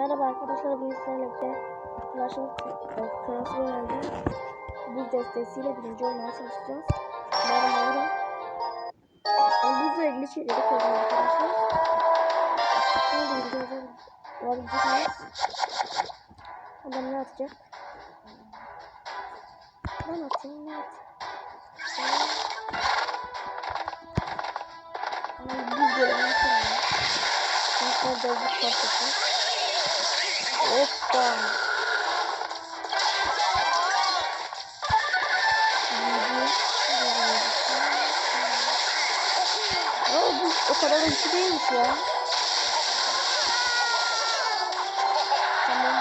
Merhaba arkadaşlar, bugün sizlerle birlikte Clash of Clash Royale'de buz destesiyle birinci olmaya çalışacağız. Umarım olurum. Ben buzla ilgili şeyleri koydum arkadaşlar. Şimdi olacağım. Olabilecek miyiz? Adam ne atacak? Ben atayım, ne at? Ay, Buz görevi nasıl ya? Şimdi biraz Hoppa. Aa, bu o kadar hızlı değilmiş ya. Tamam.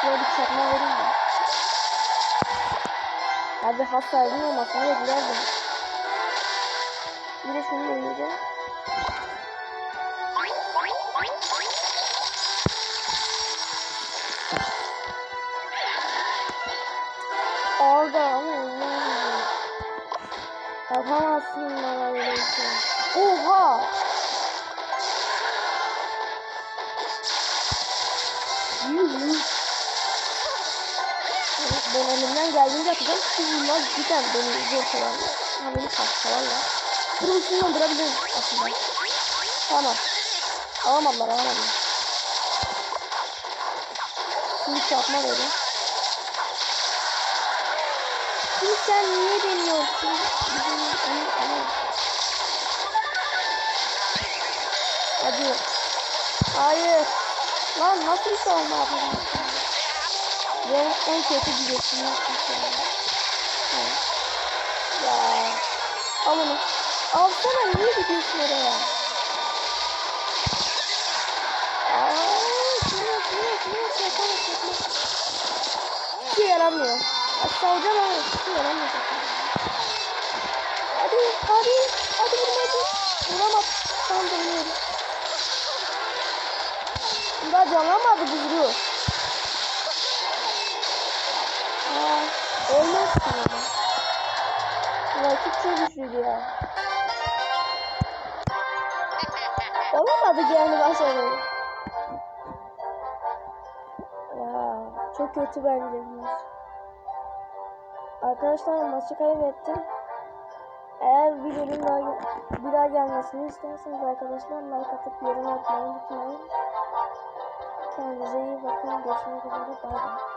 Şöyle bir çakma vereyim de. Abi hasarın olmasına da gülerdim. Bir de şunu deneyeceğim. Orada ama olmaz. Yapamazsın bana öyle şey. Oha! Yuh. Ben elimden geldiğince atacağım. Çünkü bunlar cidden beni zor çalarlar. Ha beni parçalarlar. Bunun için öldürebilirim aslında. Tamam. Alamadılar alamadılar. Şimdi çarpma verin. Şimdi sen niye deniyorsun? Hadi. Hayır. Lan nasıl bir savunma yapacağım? Benim en kötü biletim yaptım Evet. Ya. Al onu. Alsana niye gidiyorsun oraya? Yaramıyor. Aşağı hocam ama hiç şey yaramıyor. Hadi hadi hadi vurma hadi. Vuramaz. Tamam dönüyorum. Bunda canlamadı buzluğu. Aa, olmaz ki. Rakip çok güçlüydü ya. Olamadı ki yani başarılı. Ya çok kötü bence bu. Arkadaşlar maçı kaybettim. Eğer bir bölüm daha bir daha gelmesini isterseniz arkadaşlar like atıp yorum atmayı unutmayın. Kendinize iyi bakın. Görüşmek üzere. Bay bay.